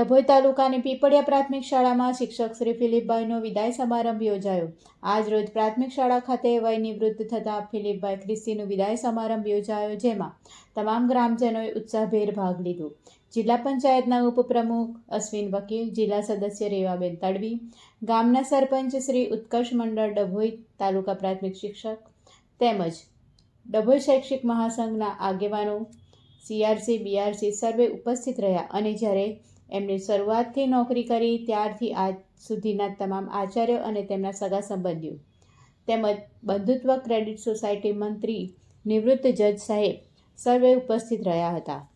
ડભોઈ તાલુકાની પીપળિયા પ્રાથમિક શાળામાં શિક્ષક શ્રી ફિલિપભાઈનો વિદાય સમારંભ યોજાયો. આજ રોજ પ્રાથમિક શાળા ખાતે વય નિવૃત્ત થતાં ફિલિપભાઈ ખ્રિસ્તીનો વિદાય સમારંભ યોજાયો, જેમાં તમામ ગ્રામજનોએ ઉત્સાહભેર ભાગ લીધો. જિલ્લા પંચાયતના ઉપપ્રમુખ અશ્વિન વકીલ, જિલ્લા સદસ્ય રેવાબેન તડવી, ગામના સરપંચ શ્રી ઉત્કર્ષ મંડળ ડભોઈ તાલુકા પ્રાથમિક શિક્ષક તેમજ ડભોઈ શૈક્ષિક મહાસંઘના આગેવાનો, સીઆરસી, બીઆરસી સર્વે ઉપસ્થિત રહ્યા અને જ્યારે એમણે શરૂઆતથી નોકરી કરી, ત્યારથી આજ સુધીના તમામ આચાર્યો અને તેમના સગા સંબંધીઓ. તેમજ બંધુત્વ ક્રેડિટ સોસાયટી મંત્રી નિવૃત્ત જજ સાહેબ સર્વે ઉપસ્થિત રહ્યા હતા.